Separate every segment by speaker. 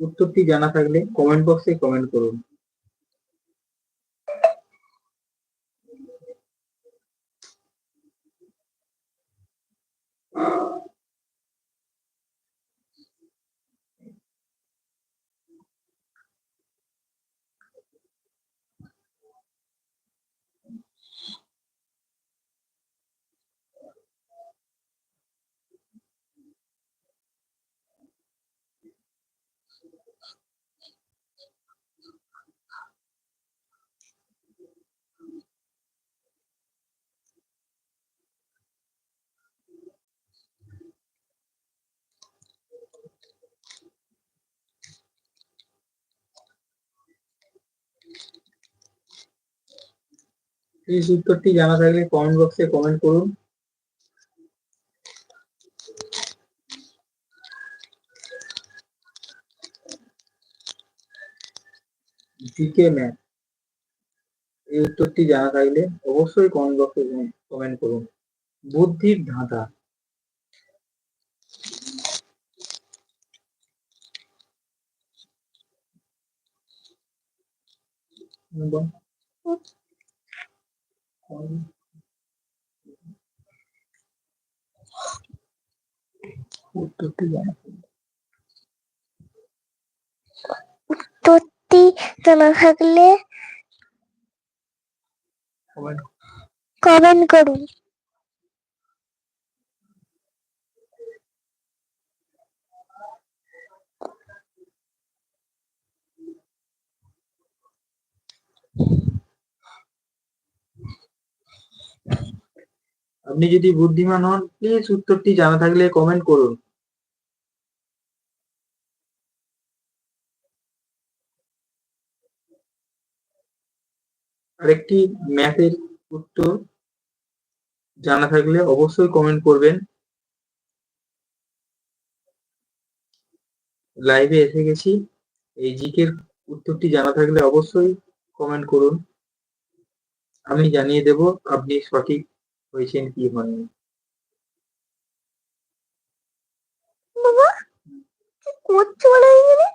Speaker 1: উত্তরটি জানা থাকলে কমেন্ট বক্সে কমেন্ট করুন। প্লিজ উত্তরটি জানা থাকলে কমেন্ট বক্সে কমেন্ট করুন। জিকে ম্যাথ এই উত্তরটি জানা থাকলে অবশ্যই কমেন্ট বক্সে কমেন্ট করুন। বুদ্ধির ধাঁধা। এবং উত্তরটি জানা
Speaker 2: থাকলে
Speaker 1: কমেন্ট
Speaker 2: করুন।
Speaker 1: আপনি যদি বুদ্ধিমান হন প্লিজ উত্তরটি জানা থাকলে কমেন্ট করুন। আরেকটি ম্যাথের উত্তর জানা থাকলে অবশ্যই কমেন্ট করবেন। লাইভে এসে গেছি। এই জিকের উত্তরটি জানা থাকলে অবশ্যই কমেন্ট করুন। আমি জানিয়ে দেব, আপনি সঠিক হয়েছেন কি হয়নি
Speaker 2: বাবা কি করছ বলো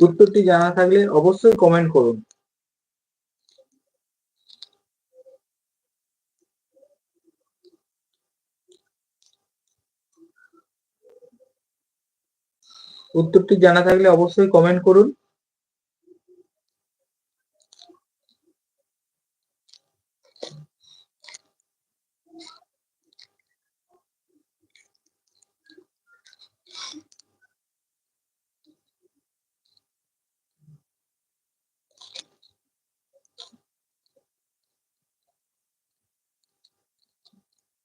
Speaker 1: উত্তরটি জানা থাকলে অবশ্যই কমেন্ট করুন। উত্তরটি জানা থাকলে অবশ্যই কমেন্ট করুন।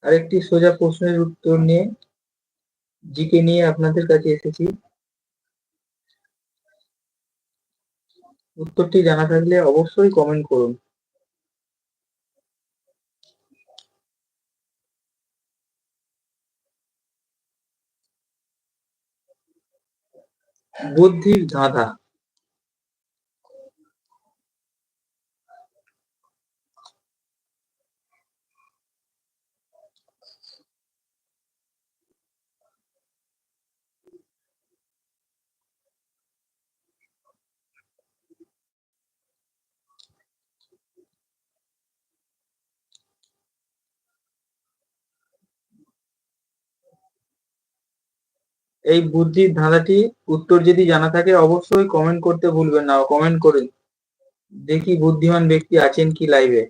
Speaker 1: আরেকটি সোজা প্রশ্নের উত্তর নিয়ে জিকে নিয়ে আপনাদের কাছে এসেছি। উত্তরটি জানা থাকলে অবশ্যই কমেন্ট করুন। বুদ্ধির ধাঁধা। এই বুদ্ধির ধাঁধাটি উত্তর যদি জানা থাকে, অবশ্যই কমেন্ট করতে ভুলবেন না। কমেন্ট করুন দেখি বুদ্ধিমান ব্যক্তি আছেন কি লাইভে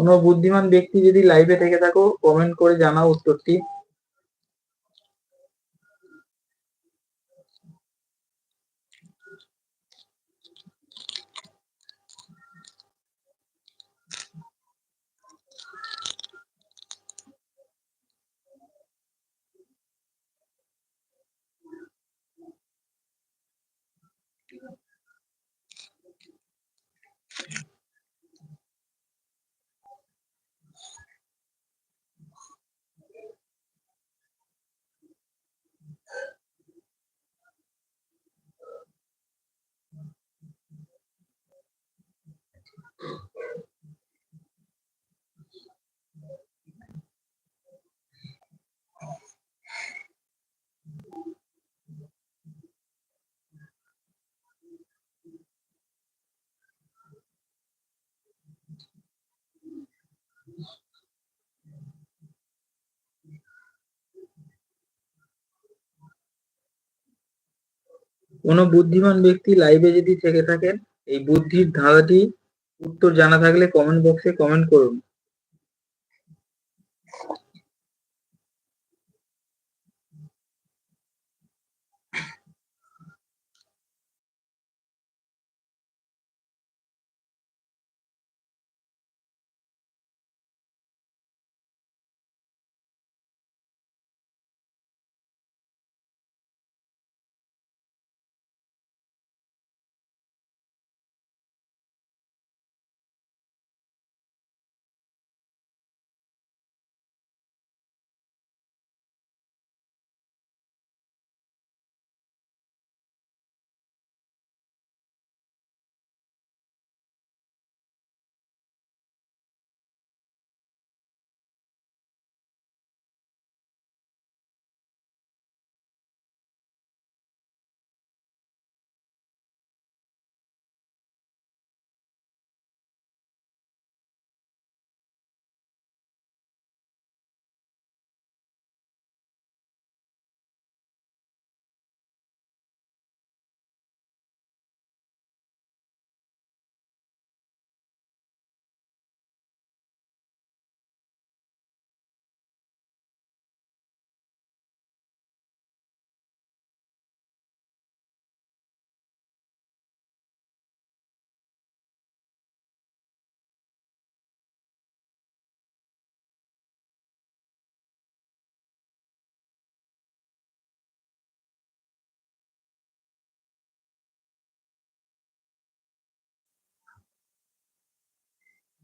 Speaker 1: কোনো বুদ্ধিমান ব্যক্তি যদি লাইভে থেকে থাকো কমেন্ট করে জানাও উত্তরটি। কোনো বুদ্ধিমান ব্যক্তি লাইভে যদি থেকে থাকেন, এই বুদ্ধির ধারাটি উত্তর জানা থাকলে কমেন্ট বক্সে কমেন্ট করুন।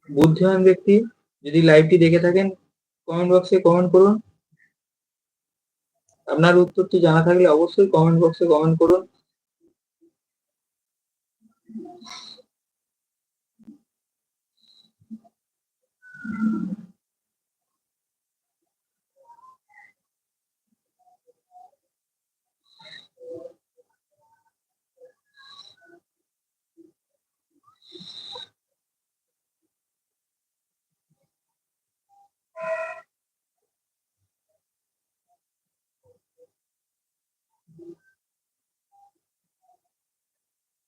Speaker 1: বুদ্ধিমান ব্যক্তি যদি লাইভটি দেখে থাকেন কমেন্ট বক্সে কমেন্ট করুন। আপনার উত্তরটি জানা থাকলে অবশ্যই কমেন্ট বক্সে কমেন্ট করুন।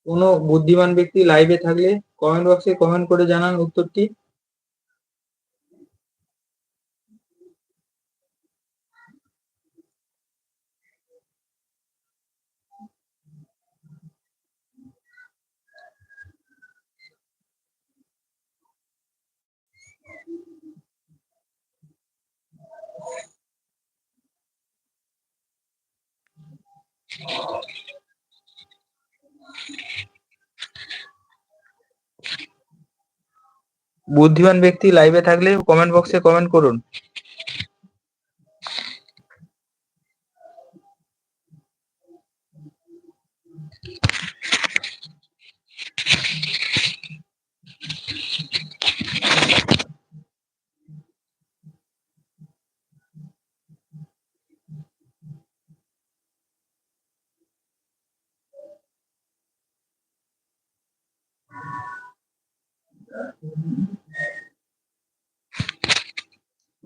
Speaker 1: কোনো বুদ্ধিমান ব্যক্তি লাইভে থাকলে কমেন্ট বক্সে কমেন্ট করে জানান উত্তরটি। বুদ্ধিমান ব্যক্তি লাইভে থাকলে কমেন্ট বক্সে কমেন্ট করুন।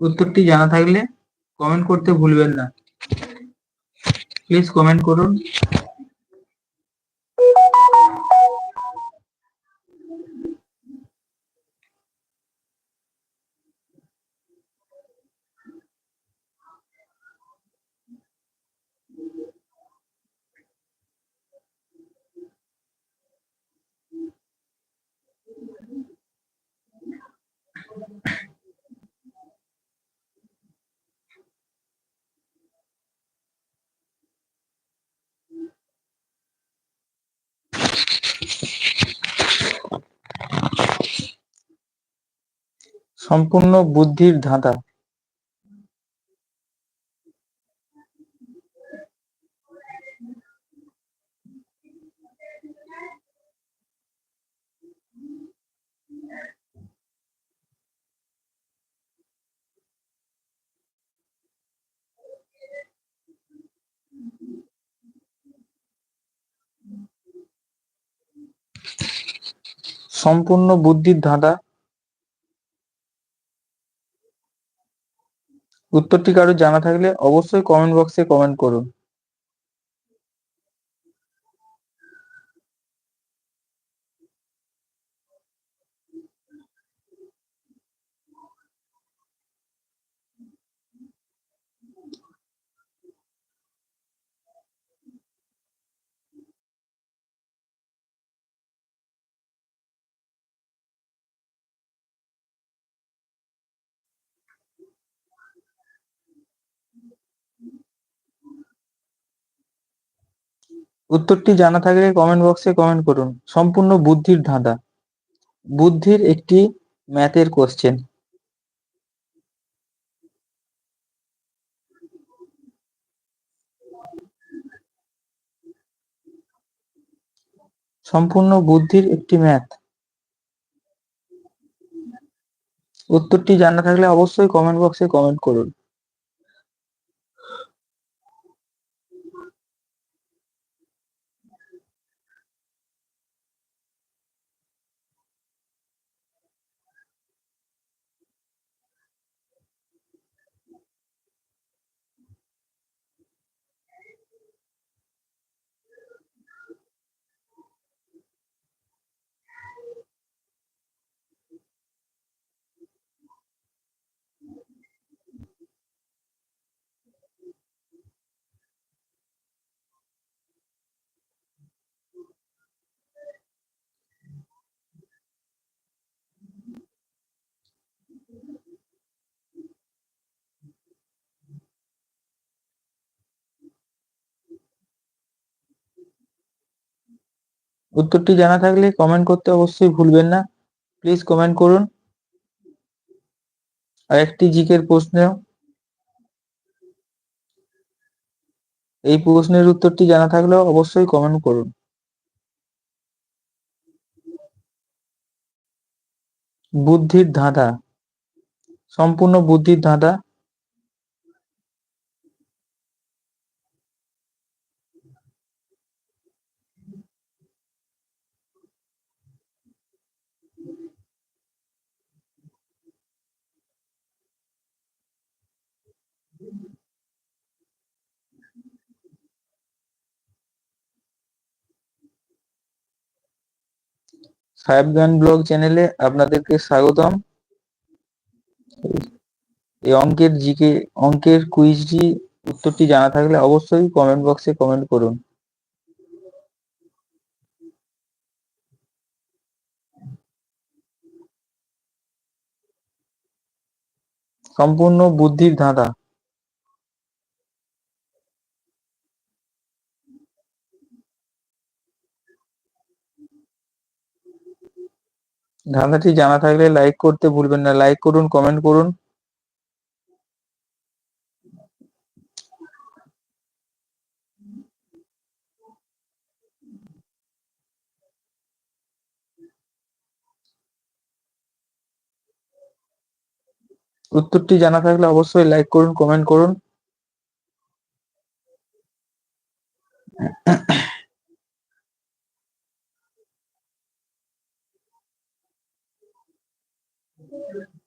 Speaker 1: উত্তরটি জানা থাকলে কমেন্ট করতে ভুলবেন না। প্লিজ কমেন্ট করুন। সম্পূর্ণ বুদ্ধির ধাঁধা। সম্পূর্ণ বুদ্ধির ধাঁধা। উত্তরটি কারও জানা থাকলে অবশ্যই কমেন্ট বক্সে কমেন্ট করুন। উত্তরটি জানা থাকলে কমেন্ট বক্সে কমেন্ট করুন। সম্পূর্ণ বুদ্ধির ধাঁধা। বুদ্ধির একটি ম্যাথের কোশ্চেন সম্পূর্ণ বুদ্ধির একটি ম্যাথ উত্তরটি জানা থাকলে অবশ্যই কমেন্ট বক্সে কমেন্ট করুন। উত্তরটি জানা থাকলে কমেন্ট করতে অবশ্যই ভুলবেন না। প্লিজ কমেন্ট করুন। আর একটি জিকের প্রশ্ন। এই প্রশ্নের উত্তরটি জানা থাকলেও অবশ্যই কমেন্ট করুন। বুদ্ধির ধাঁধা। সম্পূর্ণ বুদ্ধির ধাঁধা। সাহেব গান ব্লগ চ্যানেলে আপনাদেরকে স্বাগতম। এই অঙ্কের জিকে, অঙ্কের কুইজটি উত্তরটি জানা থাকলে অবশ্যই কমেন্ট বক্সে কমেন্ট করুন। সম্পূর্ণ বুদ্ধির ধাঁধা। ধাঁধাটি জানা থাকলে লাইক করতে ভুলবেন না। লাইক করুন কমেন্ট করুন। উত্তরটি জানা থাকলে অবশ্যই লাইক করুন কমেন্ট করুন। Thank you.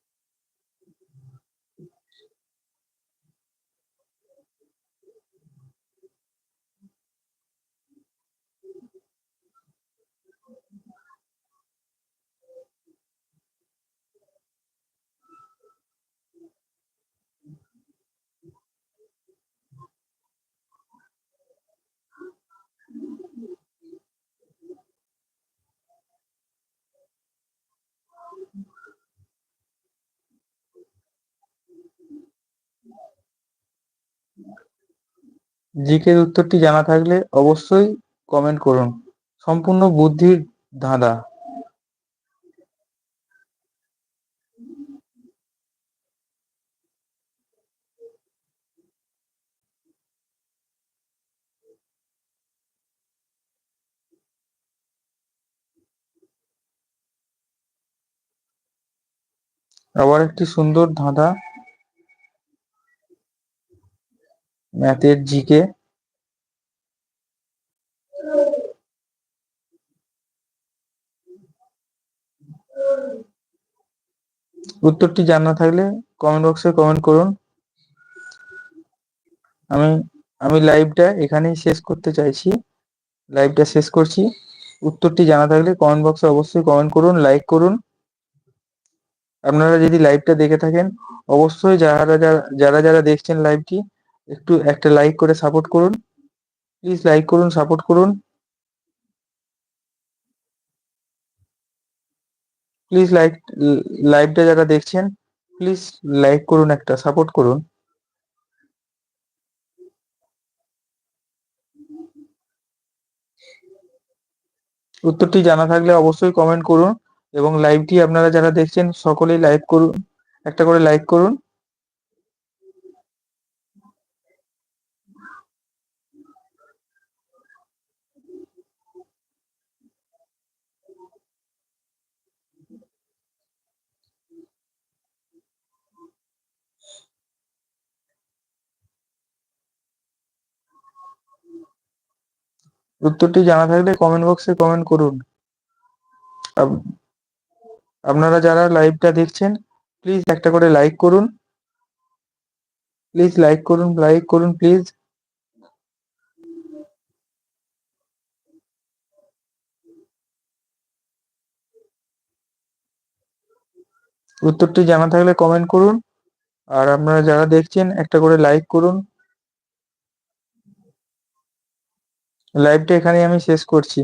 Speaker 1: জিকের উত্তরটি জানা থাকলে অবশ্যই কমেন্ট করুন। সম্পূর্ণ বুদ্ধির ধাঁধা। আবার একটি সুন্দর ধাঁধা। ম্যাথের জিকে। উত্তরটি জানা থাকলে কমেন্ট বক্সে কমেন্ট করুন। আমি আমি লাইভটা এখানেই শেষ করতে চাইছি। লাইভটা শেষ করছি। উত্তরটি জানা থাকলে কমেন্ট বক্সে অবশ্যই কমেন্ট করুন লাইক করুন। আপনারা যদি লাইভটা দেখে থাকেন, অবশ্যই যারা যারা যারা যারা দেখছেন লাইভটি একটু একটা লাইক করে সাপোর্ট করুন। প্লিজ লাইক করুন সাপোর্ট করুন। প্লিজ লাইক লাইভটা যারা দেখছেন প্লিজ লাইক করুন একটা সাপোর্ট করুন। উত্তরটি জানা থাকলে অবশ্যই কমেন্ট করুন এবং লাইভটি আপনারা যারা দেখছেন, সকলেই লাইক করুন। একটা করে লাইক করুন। উত্তরটি জানা থাকলে কমেন্ট বক্সে কমেন্ট করুন। আপ- আপনারা যারা লাইভটা দেখছেন প্লিজ একটা করে লাইক করুন। প্লিজ লাইক করুন লাইক করুন প্লিজ উত্তরটি জানা থাকলে কমেন্ট করুন। আর আপনারা যারা দেখছেন, একটা করে লাইক করুন। লাইভটা এখানেই আমি শেষ করছি।